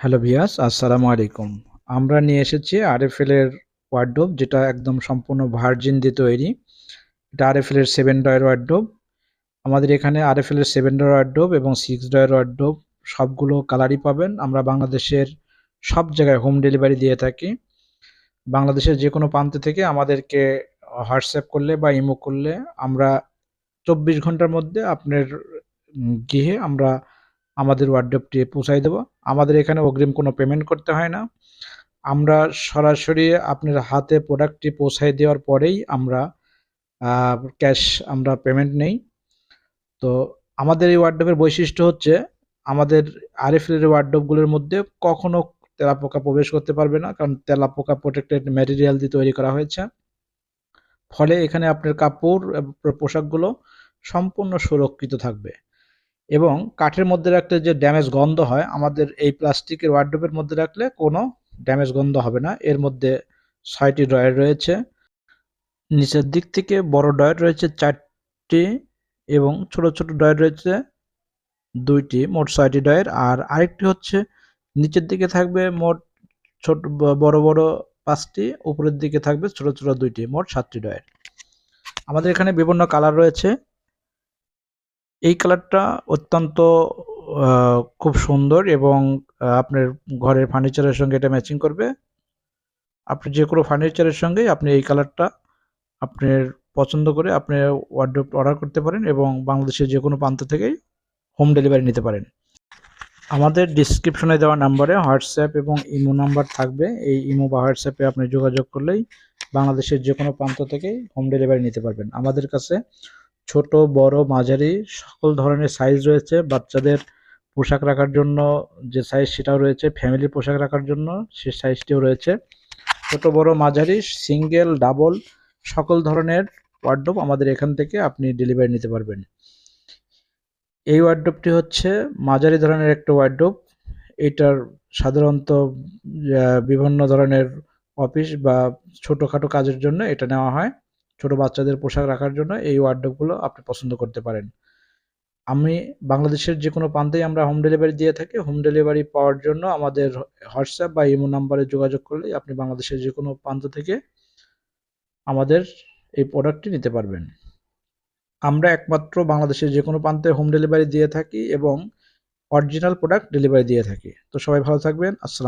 Hello ভিয়াস আসসালামু আলাইকুম। আমরা নিয়ে এসেছি আরএফএল এর ওয়ার্ডরোব যেটা একদম সম্পূর্ণ ভার্জিন দিয়ে তৈরি। এটা আরএফএল এর সেভেন ডয়ের ওয়ার্ডরোব আমাদের এখানে আরএফএল এর সেভেন ডয়ের ওয়ার্ডরোব এবং সিক্স ডয়ের ওয়ার্ডরোব সবগুলো কালারই পাবেন। আমরা বাংলাদেশের সব জায়গায় হোম ডেলিভারি দিয়ে থাকি। বাংলাদেশের যে কোনো প্রান্ত থেকে আমাদেরকে হোয়াটসঅ্যাপ করলে বা ইমো করলে আমরা চব্বিশ ঘণ্টার মধ্যে আপনার গৃহে আমরা আমাদের ওয়ার্ডরোবটি পৌঁছাই দেবো। আমাদের এখানে অগ্রিম কোনো পেমেন্ট করতে হয় না। আমরা সরাসরি আপনার হাতে প্রোডাক্টটি পৌঁছাই দেওয়ার পরেই আমরা ক্যাশ আমরা পেমেন্ট নেই। তো আমাদের এই ওয়ার্ডরোবের বৈশিষ্ট্য হচ্ছে, আমাদের আরএফএল এর ওয়ার্ডরোবগুলোর মধ্যে কখনো তেলাপোকা প্রবেশ করতে পারবে না, কারণ তেলাপোকা প্রোটেক্টেড ম্যাটেরিয়াল দিয়ে তৈরি করা হয়েছে। ফলে এখানে আপনার কাপড় পোশাকগুলো সম্পূর্ণ সুরক্ষিত থাকবে। এবং কাঠের মধ্যে রাখলে যে ড্যামেজ গন্ধ হয়, আমাদের এই প্লাস্টিকের ওয়ার্ডরোবের মধ্যে রাখলে কোনো ড্যামেজ গন্ধ হবে না। এর মধ্যে ছয়টি ড্রয়ার রয়েছে। নিচের দিক থেকে বড় ড্রয়ার রয়েছে চারটি এবং ছোট ছোট ড্রয়ার রয়েছে দুইটি, মোট ছয়টি ড্রয়ার আর আরেকটি হচ্ছে নিচের দিকে থাকবে মোট ছোট বড় বড় পাঁচটি, উপরের দিকে থাকবে ছোট ছোট দুইটি, মোট সাতটি ড্রয়ার আমাদের এখানে বিভিন্ন কালার রয়েছে। এই কালারটা অত্যন্ত খুব সুন্দর এবং আপনার ঘরের ফার্নিচারের সঙ্গে এটা ম্যাচিং করবে। আপনি যে কোনো ফার্নিচারের সঙ্গে আপনি এই কালারটা আপনার পছন্দ করে আপনি ওয়ার্ডরোব অর্ডার করতে পারেন এবং বাংলাদেশের যে কোনো প্রান্ত থেকেই হোম ডেলিভারি নিতে পারেন। আমাদের ডিসক্রিপশনে দেওয়া নাম্বারে হোয়াটসঅ্যাপ এবং ইমো নাম্বার থাকবে। এই ইমো বা হোয়াটসঅ্যাপে আপনি যোগাযোগ করলেই বাংলাদেশের যে কোনো প্রান্ত থেকেই হোম ডেলিভারি নিতে পারবেন। আমাদের কাছে ছোট, বড়, মাঝারি সকল ধরনের সাইজ রয়েছে। বাচ্চাদের পোশাক রাখার জন্য যে সাইজ সেটাও রয়েছে। ফ্যামিলির পোশাক রাখার জন্য সে সাইজটিও রয়েছে। ছোট, বড়, মাঝারি সিঙ্গেল ডাবল সকল ধরনের ওয়ার্ডরোব আমাদের এখান থেকে আপনি ডেলিভারি নিতে পারবেন। এই ওয়ার্ডরোবটি হচ্ছে মাঝারি ধরনের একটা ওয়ার্ডরোব এটার সাধারণত বিভিন্ন ধরনের অফিস বা ছোটোখাটো কাজের জন্য এটা নেওয়া হয়। ছোট বাচ্চাদের পোশাক রাখার জন্য এই ওয়ার্ডরোবগুলো আপনি পছন্দ করতে পারেন। আমি বাংলাদেশের যে কোনো প্রান্তেই আমরা হোম ডেলিভারি দিয়ে থাকি। হোম ডেলিভারি পাওয়ার জন্য আমাদের হোয়াটসঅ্যাপ বা ইমো নাম্বারে যোগাযোগ করলেই আপনি বাংলাদেশের যে কোনো প্রান্ত থেকে আমাদের এই প্রোডাক্টটি নিতে পারবেন। আমরা একমাত্র বাংলাদেশের যে কোনো প্রান্তে হোম ডেলিভারি দিয়ে থাকি এবং অরিজিনাল প্রোডাক্ট ডেলিভারি দিয়ে থাকি। তো সবাই ভালো থাকবেন। আসসালাম।